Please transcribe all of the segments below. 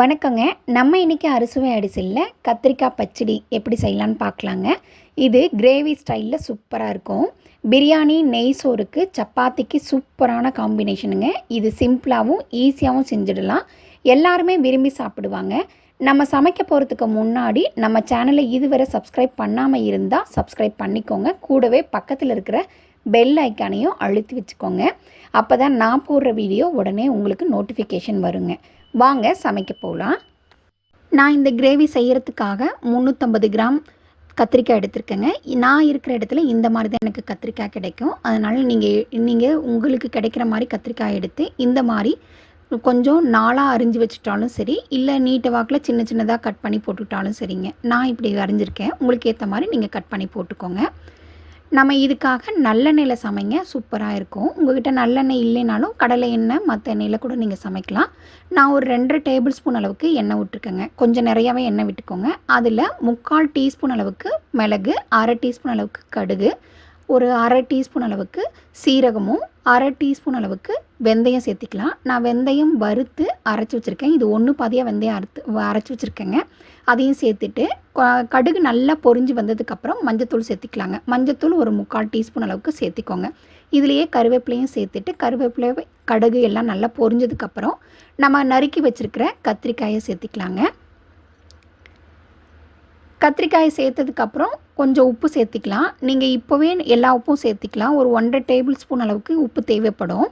வணக்கங்க. நம்ம இன்றைக்கி அறுசுவை அடிசில்ல கத்திரிக்காய் பச்சடி எப்படி செய்யலான்னு பார்க்கலாங்க இது கிரேவி ஸ்டைலில் சூப்பராக இருக்கும். பிரியாணி நெய் சோறுக்கு சப்பாத்திக்கு சூப்பரான காம்பினேஷனுங்க. இது சிம்பிளாகவும் ஈஸியாகவும் செஞ்சிடலாம். எல்லாருமே விரும்பி சாப்பிடுவாங்க. நம்ம சமைக்க போகிறதுக்கு முன்னாடி நம்ம சேனலை இதுவரை சப்ஸ்கிரைப் பண்ணாமல் இருந்தால் சப்ஸ்கிரைப் பண்ணிக்கோங்க. கூடவே பக்கத்தில் இருக்கிற பெல் ஐக்கானையும் அழுத்தி வச்சுக்கோங்க. அப்போ தான் நான் போடுற வீடியோ உடனே உங்களுக்கு நோட்டிஃபிகேஷன் வருங்க. வாங்க சமைக்க போகலாம் நான் இந்த கிரேவி செய்கிறதுக்காக முந்நூற்றம்பது கிராம் கத்திரிக்காய் எடுத்திருக்கேங்க. நான் இருக்கிற இடத்துல இந்த மாதிரி தான் எனக்கு கத்திரிக்காய் கிடைக்கும். அதனால் நீங்கள் நீங்கள் உங்களுக்கு கிடைக்கிற மாதிரி கத்திரிக்காய் எடுத்து இந்த மாதிரி கொஞ்சம் நாளாக அரிஞ்சு வச்சுட்டாலும் சரி இல்லை நீட்ட வாக்கில் சின்ன சின்னதாக கட் பண்ணி போட்டுக்கிட்டாலும் சரிங்க. நான் இப்படி அரிஞ்சிருக்கேன். உங்களுக்கு ஏற்ற மாதிரி நீங்கள் கட் பண்ணி போட்டுக்கோங்க. நம்ம இதுக்காக நல்லெண்ணெயில் சமைங்க. சூப்பராக இருக்கும். உங்கள்கிட்ட நல்லெண்ணெய் இல்லைனாலும் கடலை எண்ணெய் மற்ற எண்ணெயில் கூட நீங்கள் சமைக்கலாம். நான் ஒரு ரெண்டரை டேபிள் ஸ்பூன் அளவுக்கு எண்ணெய் விட்டுருக்கேங்க. கொஞ்சம் நிறையாவே எண்ணெய் விட்டுக்கோங்க. அதில் முக்கால் டீஸ்பூன் அளவுக்கு மிளகு அரை டீஸ்பூன் அளவுக்கு கடுகு ஒரு அரை டீஸ்பூன் அளவுக்கு சீரகமும் அரை டீஸ்பூன் அளவுக்கு வெந்தயம் சேர்த்திக்கலாம். நான் வெந்தயம் வறுத்து அரைச்சி வச்சுருக்கேன். இது ஒன்று பாதியாக வெந்தயம் அறுத்து அரைச்சி வச்சுருக்கேங்க. அதையும் சேர்த்துட்டு கடுகு நல்லா பொரிஞ்சு வந்ததுக்கப்புறம் மஞ்சத்தூள் சேர்த்திக்கலாங்க. மஞ்சத்தூள் ஒரு முக்கால் டீஸ்பூன் அளவுக்கு சேர்த்திக்கோங்க. இதுலேயே கருவேப்பிலையும் சேர்த்துட்டு கருவேப்பிலை கடுகு எல்லாம் நல்லா பொரிஞ்சதுக்கப்புறம் நம்ம நறுக்கி வச்சுருக்கிற கத்திரிக்காயை சேர்த்திக்கலாங்க. கத்திரிக்காயை சேர்த்ததுக்கப்புறம் கொஞ்சம் உப்பு சேர்த்திக்கலாம். நீங்கள் இப்போவே எல்லா உப்பும் சேர்த்திக்கலாம். ஒரு ஒன்றரை டேபிள் ஸ்பூன் அளவுக்கு உப்பு தேவைப்படும்.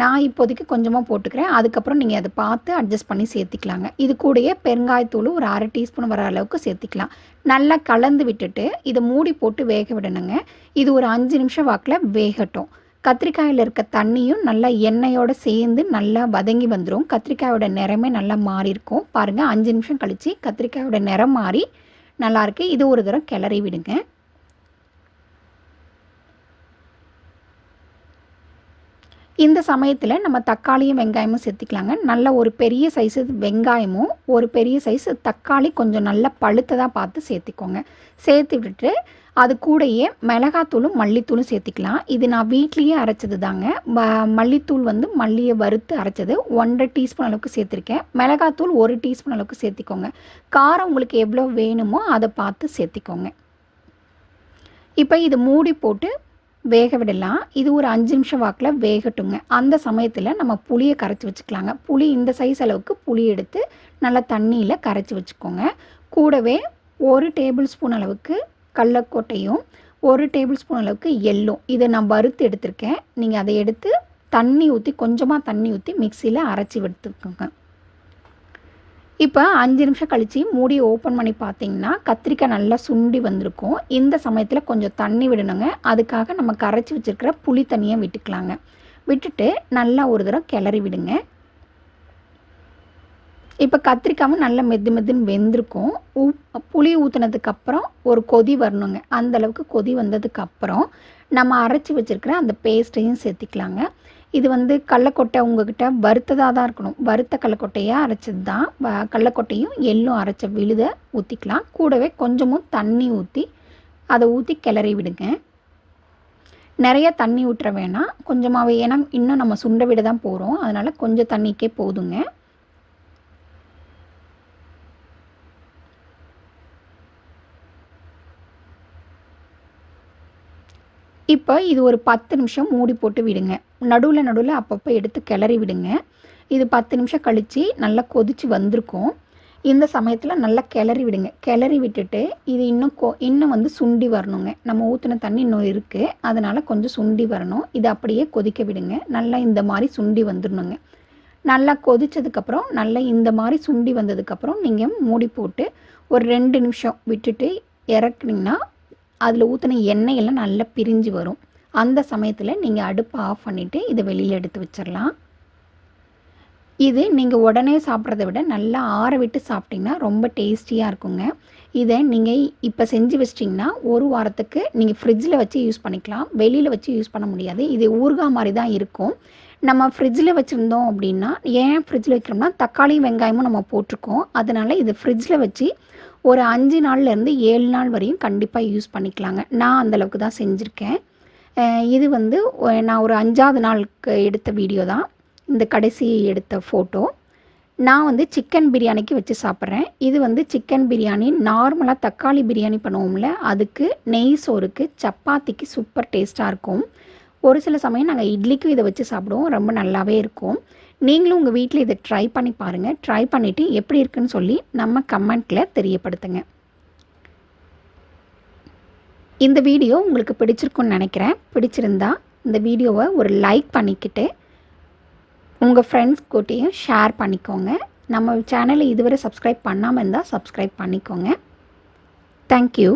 நான் இப்போதைக்கு கொஞ்சமாக போட்டுக்கிறேன். அதுக்கப்புறம் நீங்கள் அதை பார்த்து அட்ஜஸ்ட் பண்ணி சேர்த்திக்கலாங்க. இது கூடயே பெருங்காயத்தூள் ஒரு அரை டீஸ்பூன் வர அளவுக்கு சேர்த்திக்கலாம். நல்லா கலந்து விட்டுட்டு இதை மூடி போட்டு வேக விடணுங்க. இது ஒரு அஞ்சு நிமிஷம் வாக்கில் வேகட்டும். கத்திரிக்காயில் இருக்க தண்ணியும் நல்லா எண்ணெயோடு சேர்ந்து நல்லா வதங்கி வந்துடும் கத்திரிக்காயோட நிறமே நல்லா மாறி இருக்கும் பாருங்கள் அஞ்சு நிமிஷம் கழித்து கத்திரிக்காயோட நிறம் மாறி நல்லா இருக்கு இது ஒரு தடவை கிளறி விடுங்க. இந்த சமயத்தில் நம்ம தக்காளியும் வெங்காயமும் சேர்த்துக்கலாங்க. நல்ல ஒரு பெரிய சைஸு வெங்காயமும் ஒரு பெரிய சைஸ் தக்காளி கொஞ்சம் நல்லா பழுத்ததாக பார்த்து சேர்த்துக்கோங்க. சேர்த்து விட்டுட்டு அது கூடயே மிளகாத்தூளும் மல்லித்தூளும் சேர்த்திக்கலாம். இது நான் வீட்லேயே அரைச்சது தாங்க மல்லித்தூள் வந்து மல்லியை வறுத்து அரைச்சது. ஒன்றரை டீஸ்பூன் அளவுக்கு சேர்த்துருக்கேன். மிளகாத்தூள் ஒரு டீஸ்பூன் அளவுக்கு சேர்த்திக்கோங்க. காரம் உங்களுக்கு எவ்வளோ வேணுமோ அதை பார்த்து சேர்த்திக்கோங்க. இப்போ இது மூடி போட்டு வேக விடலாம். இது ஒரு அஞ்சு நிமிஷம் வாக்கில் வேகட்டுங்க. அந்த சமயத்தில் நம்ம புளியை கரைச்சி வச்சுக்கலாங்க. புளி இந்த சைஸ் அளவுக்கு புளி எடுத்து நல்லா தண்ணியில் கரைச்சி வச்சுக்கோங்க. கூடவே ஒரு டேபிள் ஸ்பூன் அளவுக்கு கடலக்கொட்டையும் ஒரு டேபிள் ஸ்பூன் அளவுக்கு எள்ளும். இதை நான் வறுத்து எடுத்திருக்கேன். நீங்கள் அதை எடுத்து தண்ணி ஊற்றி கொஞ்சமாக தண்ணி ஊற்றி மிக்சியில் அரைச்சி எடுத்துக்கோங்க. இப்போ அஞ்சு நிமிஷம் கழித்து மூடி ஓப்பன் பண்ணி பார்த்தீங்கன்னா கத்திரிக்காய் நல்லா சுண்டி வந்திருக்கும். இந்த சமயத்தில் கொஞ்சம் தண்ணி விடணுங்க. அதுக்காக நம்ம கரைச்சி வச்சுருக்கிற புளி தண்ணியை விட்டுக்கலாங்க. விட்டுட்டு நல்லா ஒரு தடவை கிளறி விடுங்க. இப்போ கத்திரிக்காவும் நல்லா மெது மெதுன்னு வெந்திருக்கும். உப் புளி ஊற்றுனதுக்கப்புறம் ஒரு கொதி வரணுங்க. அந்த அளவுக்கு கொதி வந்ததுக்கப்புறம் நம்ம அரைச்சி வச்சுருக்கிற அந்த பேஸ்ட்டையும் சேர்த்திக்கலாங்க. இது வந்து கடலக்கொட்டை உங்ககிட்ட வறுத்ததாக தான் இருக்கணும். வறுத்த கடலக்கொட்டையாக அரைச்சது தான். வ- கடலக்கொட்டையும் எள்ளும் அரைச்ச விழுத ஊற்றிக்கலாம் கூடவே கொஞ்சமும் தண்ணி ஊற்றி அதை ஊற்றி கிளறி விடுங்க. நிறைய தண்ணி ஊற்ற வேணாம். கொஞ்சமாகவே ஏன்னா இன்னும் நம்ம சுண்ட விட தான் போகிறோம் அதனால் கொஞ்சம் தண்ணிக்கே போதுங்க. இப்போ இது ஒரு பத்து நிமிஷம் மூடி போட்டு விடுங்க. நடுவில் நடுவில் அப்பப்போ எடுத்து கிளறி விடுங்க. இது பத்து நிமிஷம் கழித்து நல்லா கொதிச்சு வந்திருக்கும். இந்த சமயத்தில் நல்லா கிளறி விடுங்க. கிளறி விட்டுட்டு இது இன்னும் கொ இன்னும் வந்து சுண்டி வரணுங்க. நம்ம ஊற்றின தண்ணி இன்னும் இருக்குது அதனால் கொஞ்சம் சுண்டி வரணும். இது அப்படியே கொதிக்க விடுங்க. நல்லா இந்த மாதிரி சுண்டி வந்துடணுங்க. நல்லா கொதிச்சதுக்கப்புறம் நல்லா இந்த மாதிரி சுண்டி வந்ததுக்கப்புறம் நீங்கள் மூடி போட்டு ஒரு ரெண்டு நிமிஷம் விட்டுட்டு இறக்குனிங்கன்னா அதில் ஊற்றின எண்ணெய் எல்லாம் நல்லா பிரிஞ்சு வரும். அந்த சமயத்தில் நீங்கள் அடுப்பை ஆஃப் பண்ணிவிட்டு இதை வெளியில் எடுத்து வச்சிடலாம் இது நீங்கள் உடனே சாப்பிட்றத விட நல்லா ஆற விட்டு சாப்பிட்டிங்கன்னா ரொம்ப டேஸ்டியாக இருக்குங்க. இதை நீங்கள் இப்போ செஞ்சு வச்சிட்டிங்கன்னா ஒரு வாரத்துக்கு நீங்கள் ஃப்ரிட்ஜில் வச்சு யூஸ் பண்ணிக்கலாம். வெளியில் வச்சு யூஸ் பண்ண முடியாது. இது ஊறுகாய் மாதிரி தான் இருக்கும். நம்ம ஃப்ரிட்ஜில் வச்சுருந்தோம் அப்படின்னா ஏன் ஃப்ரிட்ஜில் வைக்கிறோம்னா தக்காளி வெங்காயமும் நம்ம போட்டிருக்கோம். அதனால் இது ஃப்ரிட்ஜில் வச்சு ஒரு அஞ்சு நாள்லேருந்து ஏழு நாள் வரையும் கண்டிப்பாக யூஸ் பண்ணிக்கலாங்க. நான் அந்தளவுக்கு தான் செஞ்சுருக்கேன். இது வந்து நான் ஒரு அஞ்சாவது நாளுக்கு எடுத்த வீடியோ தான். இந்த கடைசி எடுத்த ஃபோட்டோ நான் வந்து சிக்கன் பிரியாணிக்கு வச்சு சாப்பிட்றேன். இது வந்து சிக்கன் பிரியாணி நார்மலாக தக்காளி பிரியாணி பண்ணுவோம்ல அதுக்கு நெய் சோறுக்கு சப்பாத்திக்கு சூப்பர் டேஸ்ட்டாக இருக்கும். ஒரு சில சமயம் நாங்கள் இட்லிக்கும் இதை வச்சு சாப்பிடுவோம். ரொம்ப நல்லாவே இருக்கும். நீங்களும் உங்கள் வீட்டில் இதை ட்ரை பண்ணி பாருங்கள் ட்ரை பண்ணிவிட்டு எப்படி இருக்குன்னு சொல்லி நம்ம கமெண்ட்டில் தெரியப்படுத்துங்க. இந்த வீடியோ உங்களுக்கு பிடிச்சிருக்குன்னு நினைக்கிறேன். பிடிச்சிருந்தா இந்த வீடியோவை ஒரு லைக் பண்ணிக்கிட்டு உங்கள் ஃப்ரெண்ட்ஸ் கூட்டேயும் ஷேர் பண்ணிக்கோங்க. நம்ம சேனலை இதுவரை சப்ஸ்கிரைப் பண்ணாமல் இருந்தால் சப்ஸ்கிரைப் பண்ணிக்கோங்க. தேங்க்யூ